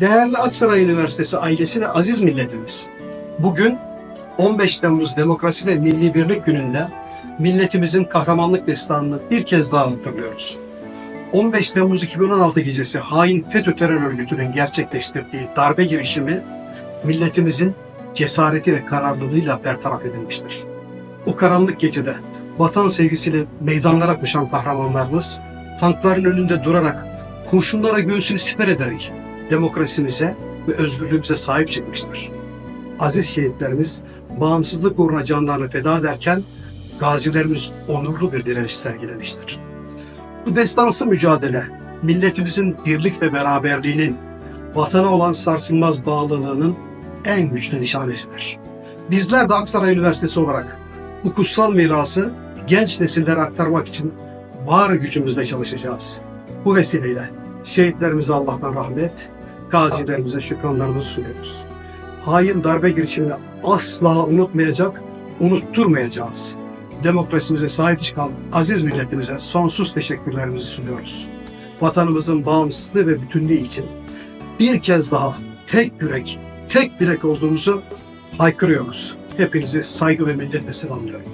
Değerli Aksaray Üniversitesi ailesi ve aziz milletimiz. Bugün 15 Temmuz Demokrasi ve Milli Birlik Günü'nde milletimizin kahramanlık destanını bir kez daha hatırlıyoruz. 15 Temmuz 2016 gecesi hain FETÖ terör örgütünün gerçekleştirdiği darbe girişimi milletimizin cesareti ve kararlılığıyla bertaraf edilmiştir. O karanlık gecede vatan sevgisiyle meydanlara koşan kahramanlarımız tankların önünde durarak kurşunlara göğsünü siper ederek demokrasimize ve özgürlüğümüze sahip çıkmıştır. Aziz şehitlerimiz bağımsızlık uğruna canlarını feda ederken gazilerimiz onurlu bir direniş sergilemiştir. Bu destansı mücadele milletimizin birlik ve beraberliğinin, vatana olan sarsılmaz bağlılığının en güçlü nişanesidir. Bizler de Aksaray Üniversitesi olarak bu kutsal mirası genç nesillere aktarmak için var gücümüzle çalışacağız. Bu vesileyle şehitlerimize Allah'tan rahmet, gazilerimize şükranlarımızı sunuyoruz. Hain darbe girişimini asla unutmayacak, unutturmayacağız. Demokrasimize sahip çıkan aziz milletimize sonsuz teşekkürlerimizi sunuyoruz. Vatanımızın bağımsızlığı ve bütünlüğü için bir kez daha tek yürek, tek bilek olduğumuzu haykırıyoruz. Hepinizi saygı ve minnetle selamlıyorum.